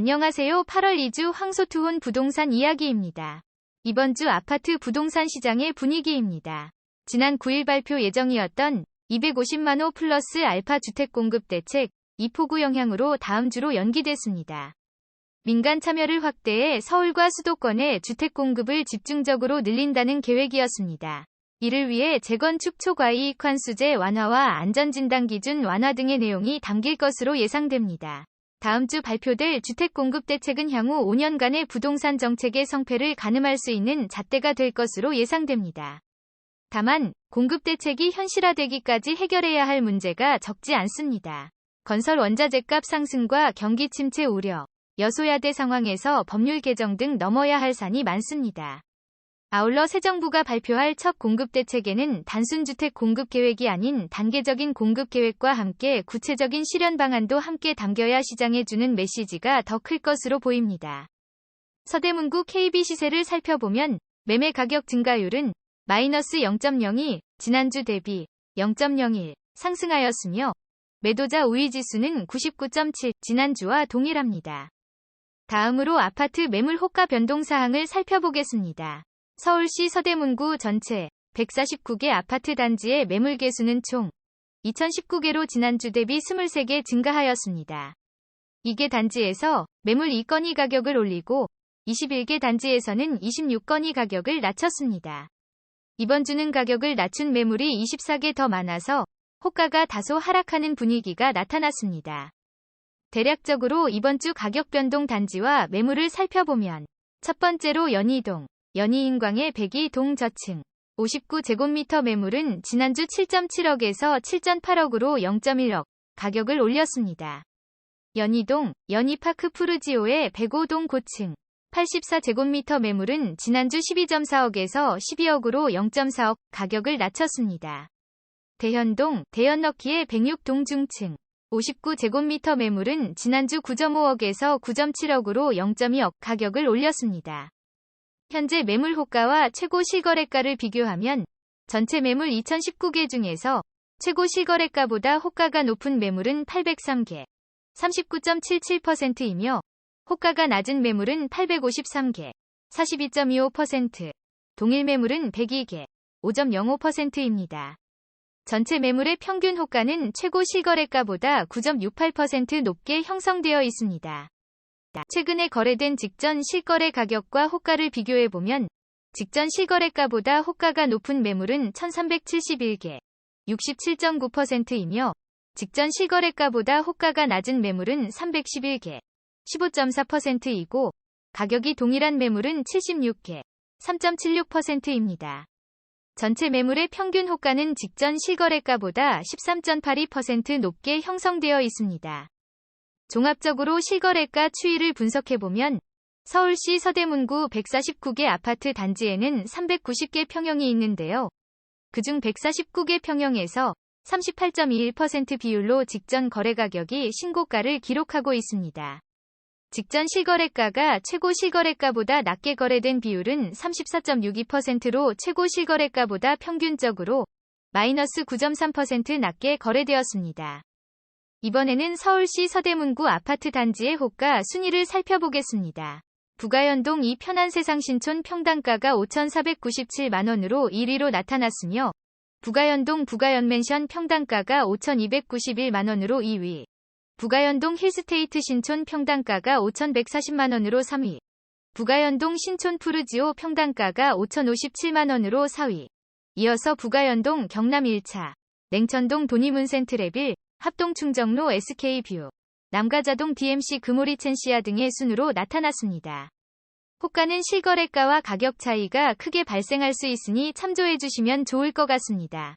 안녕하세요. 8월 2주 황소투혼 부동산 이야기입니다. 이번 주 아파트 부동산 시장의 분위기입니다. 지난 9일 발표 예정이었던 250만호 플러스 알파 주택 공급 대책 2포구 영향으로 다음 주로 연기됐습니다. 민간 참여를 확대해 서울과 수도권의 주택 공급을 집중적으로 늘린다는 계획이었습니다. 이를 위해 재건축 초과이익 환수제 완화와 안전진단 기준 완화 등의 내용이 담길 것으로 예상됩니다. 다음 주 발표될 주택 공급 대책은 향후 5년간의 부동산 정책의 성패를 가늠할 수 있는 잣대가 될 것으로 예상됩니다. 다만 공급 대책이 현실화되기까지 해결해야 할 문제가 적지 않습니다. 건설 원자재값 상승과 경기 침체 우려, 여소야대 상황에서 법률 개정 등 넘어야 할 산이 많습니다. 아울러 새 정부가 발표할 첫 공급 대책에는 단순 주택 공급 계획이 아닌 단계적인 공급 계획과 함께 구체적인 실현 방안도 함께 담겨야 시장에 주는 메시지가 더 클 것으로 보입니다. 서대문구 KB 시세를 살펴보면 매매 가격 증가율은 마이너스 0.02, 지난주 대비 0.01 상승하였으며 매도자 우위 지수는 99.7, 지난주와 동일합니다. 다음으로 아파트 매물 호가 변동 사항을 살펴보겠습니다. 서울시 서대문구 전체 149개 아파트 단지의 매물 개수는 총 2019개로 지난주 대비 23개 증가하였습니다. 이게 단지에서 매물 2건이 가격을 올리고 21개 단지에서는 26건이 가격을 낮췄습니다. 이번 주는 가격을 낮춘 매물이 24개 더 많아서 호가가 다소 하락하는 분위기가 나타났습니다. 대략적으로 이번 주 가격 변동 단지와 매물을 살펴보면 첫 번째로 연희동, 연희인광의 102동 저층 59제곱미터 매물은 지난주 7.7억에서 7.8억으로 0.1억 가격을 올렸습니다. 연희동, 연희파크 푸르지오의 105동 고층 84제곱미터 매물은 지난주 12.4억에서 12억으로 0.4억 가격을 낮췄습니다. 대현동, 대현럭키의 106동 중층 59제곱미터 매물은 지난주 9.5억에서 9.7억으로 0.2억 가격을 올렸습니다. 현재 매물 호가와 최고 실거래가를 비교하면 전체 매물 2019개 중에서 최고 실거래가보다 호가가 높은 매물은 803개, 39.77%이며 호가가 낮은 매물은 853개, 42.25%, 동일 매물은 102개, 5.05%입니다. 전체 매물의 평균 호가는 최고 실거래가보다 9.68% 높게 형성되어 있습니다. 최근에 거래된 직전 실거래 가격과 호가를 비교해보면 직전 실거래가보다 호가가 높은 매물은 1371개, 67.9%이며 직전 실거래가보다 호가가 낮은 매물은 311개, 15.4%이고 가격이 동일한 매물은 76개, 3.76%입니다. 전체 매물의 평균 호가는 직전 실거래가보다 13.82% 높게 형성되어 있습니다. 종합적으로 실거래가 추이를 분석해보면 서울시 서대문구 149개 아파트 단지에는 390개 평형이 있는데요. 그중 149개 평형에서 38.21% 비율로 직전 거래 가격이 신고가를 기록하고 있습니다. 직전 실거래가가 최고 실거래가보다 낮게 거래된 비율은 34.62%로 최고 실거래가보다 평균적으로 마이너스 9.3% 낮게 거래되었습니다. 이번에는 서울시 서대문구 아파트 단지의 호가 순위를 살펴보겠습니다. 부가연동 이 편안세상 신촌 평당가가 5,497만원으로 1위로 나타났으며 부가연동 부가연맨션 평당가가 5,291만원으로 2위 부가연동 힐스테이트 신촌 평당가가 5,140만원으로 3위 부가연동 신촌 푸르지오 평당가가 5,057만원으로 4위 이어서 부가연동 경남 1차 냉천동 도니문센트레빌 합동충정로 SK뷰, 남가자동 DMC 금오리 첸시아 등의 순으로 나타났습니다. 호가는 실거래가와 가격 차이가 크게 발생할 수 있으니 참조해 주시면 좋을 것 같습니다.